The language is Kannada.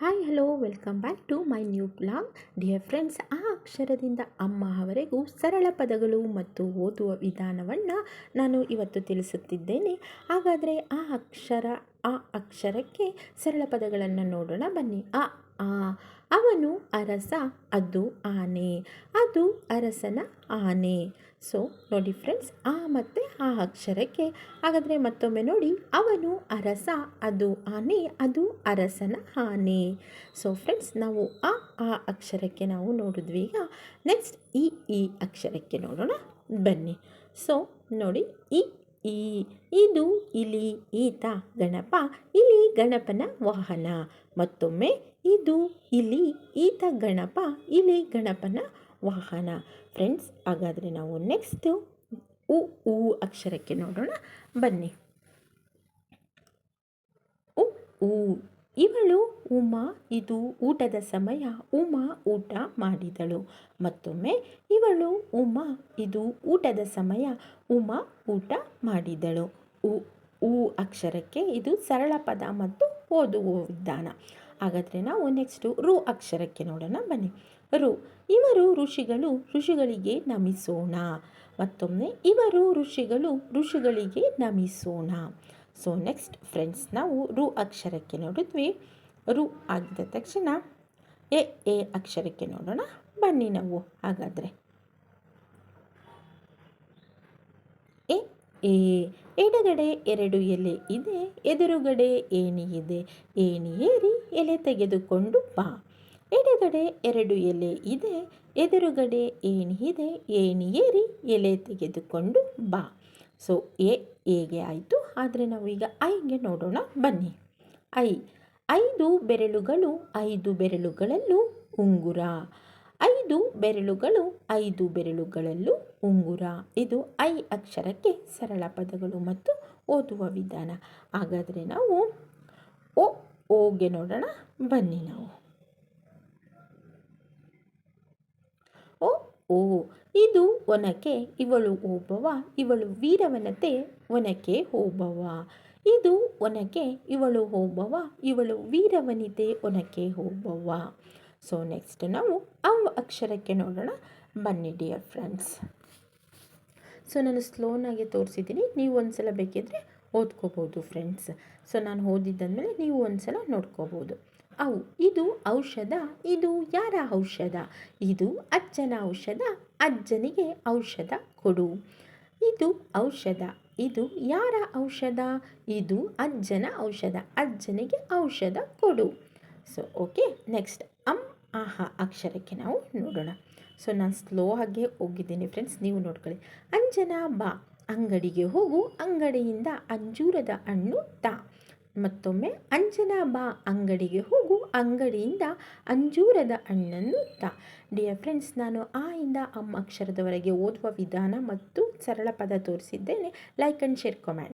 Hi hello welcome back to my new blog dear friends ಆ ಅಕ್ಷರದಿಂದ ಅಮ್ಮ ಅವರೆಗೂ ಸರಳ ಪದಗಳು ಮತ್ತು ಓದುವ ವಿಧಾನವನ್ನು ನಾನು ಇವತ್ತು ತಿಳಿಸುತ್ತಿದ್ದೇನೆ. ಹಾಗಾದರೆ ಆ ಅಕ್ಷರ, ಆ ಅಕ್ಷರಕ್ಕೆ ಸರಳ ಪದಗಳನ್ನು ನೋಡೋಣ. ಬನ್ನಿ. ಆ ಅವನು ಅರಸ, ಅದು ಆನೆ, ಅದು ಅರಸನ ಆನೆ. ಸೊ ನೋಡಿ ಫ್ರೆಂಡ್ಸ್ ಆ ಮತ್ತು ಆ ಅಕ್ಷರಕ್ಕೆ. ಹಾಗಾದರೆ ಮತ್ತೊಮ್ಮೆ ನೋಡಿ, ಅವನು ಅರಸ, ಅದು ಆನೆ, ಅದು ಅರಸನ ಆನೆ. ಸೊ ಫ್ರೆಂಡ್ಸ್ ನಾವು ಆ ಆ ಅಕ್ಷರಕ್ಕೆ ನಾವು ನೋಡಿದ್ವಿ ಈಗ. ನೆಕ್ಸ್ಟ್ ಈ ಈ ಅಕ್ಷರಕ್ಕೆ ನೋಡೋಣ. ಬನ್ನಿ. ಸೊ ನೋಡಿ, ಈ ಈ, ಇದು ಇಲಿ ಈತ ಗಣಪ ಇಲಿ ಗಣಪನ ವಾಹನ. ಮತ್ತೊಮ್ಮೆ, ಇದು ಇಲಿ ಈತ ಗಣಪ ಇಲಿ ಗಣಪನ ವಾಹನ. ಫ್ರೆಂಡ್ಸ್ ಹಾಗಾದರೆ ನಾವು ನೆಕ್ಸ್ಟು ಉ ಉ ಅಕ್ಷರಕ್ಕೆ ನೋಡೋಣ. ಬನ್ನಿ. ಉ ಉ. ಇವಳು ಉಮಾ, ಇದು ಊಟದ ಸಮಯ, ಉಮಾ ಊಟ ಮಾಡಿದಳು. ಮತ್ತೊಮ್ಮೆ ಇವಳು ಉಮಾ, ಇದು ಊಟದ ಸಮಯ, ಉಮಾ ಊಟ ಮಾಡಿದಳು. ಉ ಉ ಅಕ್ಷರಕ್ಕೆ ಇದು ಸರಳ ಪದ ಮತ್ತು ಓದುವ ವಿಧಾನ. ಹಾಗಾದರೆ ನಾವು ನೆಕ್ಸ್ಟು ರು ಅಕ್ಷರಕ್ಕೆ ನೋಡೋಣ, ಬನ್ನಿ. ರು, ಇವರು ಋಷಿಗಳು, ಋಷಿಗಳಿಗೆ ನಮಿಸೋಣ. ಮತ್ತೊಮ್ಮೆ, ಇವರು ಋಷಿಗಳು, ಋಷಿಗಳಿಗೆ ನಮಿಸೋಣ. ಸೊ ನೆಕ್ಸ್ಟ್ ಫ್ರೆಂಡ್ಸ್ ನಾವು ರು ಅಕ್ಷರಕ್ಕೆ ನೋಡಿದ್ವಿ. ರು ಆಗಿದ ತಕ್ಷಣ ಎ ಎ ಅಕ್ಷರಕ್ಕೆ ನೋಡೋಣ. ಬನ್ನಿ ನಾವು ಹಾಗಾದರೆ. ಎ ಎ, ಎಡಗಡೆ ಎರಡು ಎಲೆ ಇದೆ, ಎದುರುಗಡೆ ಏಣಿ ಇದೆ. ಏಣಿ ಏರಿ ಎಲೆ ತೆಗೆದುಕೊಂಡು ಬಾ. ಎಡಗಡೆ ಎರಡು ಎಲೆ ಇದೆ, ಎದುರುಗಡೆ ಏಣಿ ಇದೆ. ಏಣಿ ಏರಿ ಎಲೆ ತೆಗೆದುಕೊಂಡು ಬಾ. ಸೊ ಎ ಎಗೆ ಆಯಿತು. ಆದರೆ ನಾವು ಈಗ ಐಗೆ ನೋಡೋಣ. ಬನ್ನಿ. ಐ. ಐದು ಬೆರಳುಗಳು, ಐದು ಬೆರಳುಗಳಲ್ಲೂ ಉಂಗುರ. ಐದು ಬೆರಳುಗಳು, ಐದು ಬೆರಳುಗಳಲ್ಲೂ ಉಂಗುರ. ಇದು ಐ ಅಕ್ಷರಕ್ಕೆ ಸರಳ ಪದಗಳು ಮತ್ತು ಓದುವ ವಿಧಾನ. ಹಾಗಾದರೆ ನಾವು ಓ ಓಗೆ ನೋಡೋಣ. ಬನ್ನಿ ನಾವು. ಓ, ಇದು ಒನಕೆ ಇವಳು ಓಬವ ಇವಳು ವೀರವನತೆ ಒನಕೆ ಹೋಬವ ಇದು ಒನಕೆ ಇವಳು ಹೋಬವ ಇವಳು ವೀರವನಿತೆ ಒನಕೆ ಹೋಬವ ಸೊ ನೆಕ್ಸ್ಟ್ ನಾವು ಅವ್ ಅಕ್ಷರಕ್ಕೆ ನೋಡೋಣ. ಬನ್ನಿ ಡಿಯರ್ ಫ್ರೆಂಡ್ಸ್ ಸೊ ನಾನು ಸ್ಲೋನಾಗಿ ತೋರಿಸಿದ್ದೀನಿ. ನೀವು ಒಂದು ಸಲ ಬೇಕಿದ್ದರೆ ಓದ್ಕೋಬೋದು ಫ್ರೆಂಡ್ಸ್ ಸೊ ನಾನು ಓದಿದ್ದಾದಮೇಲೆ ನೀವು ಒಂದು ಸಲ ನೋಡ್ಕೋಬೋದು. ಅವು. ಇದು ಔಷಧ, ಇದು ಯಾರ ಔಷಧ? ಇದು ಅಜ್ಜನ ಔಷಧ, ಅಜ್ಜನಿಗೆ ಔಷಧ ಕೊಡು. ಇದು ಔಷಧ, ಇದು ಯಾರ ಔಷಧ? ಇದು ಅಜ್ಜನ ಔಷಧ, ಅಜ್ಜನಿಗೆ ಔಷಧ ಕೊಡು. ಸೊ ಓಕೆ ನೆಕ್ಸ್ಟ್ ಅಮ್ ಆಹಾ ಅಕ್ಷರಕ್ಕೆ ನಾವು ನೋಡೋಣ. ಸೊ ನಾನು ಸ್ಲೋ ಆಗಿ ಹೋಗಿದ್ದೀನಿ ಫ್ರೆಂಡ್ಸ್ ನೀವು ನೋಡ್ಕೊಳ್ಳಿ. ಅಂಜನ ಬಾ, ಅಂಗಡಿಗೆ ಹೋಗು, ಅಂಗಡಿಯಿಂದ ಅಂಜೂರದ ಹಣ್ಣು ತಾ. ಮತ್ತೊಮ್ಮೆ ಅಂಜನಾ ಬಾ ಅಂಗಡಿಗೆ ಹೋಗು. ಅಂಗಡಿಯಿಂದ ಅಂಜೂರದ ಹಣ್ಣನ್ನು ತ. ಡಿಯರ್ ಫ್ರೆಂಡ್ಸ್ ನಾನು ಆ ಇಂದ ಅಮ್ಮ ಅಕ್ಷರದವರೆಗೆ ಓದುವ ವಿಧಾನ ಮತ್ತು ಸರಳ ಪದ ತೋರಿಸಿದ್ದೇನೆ. Like and share comment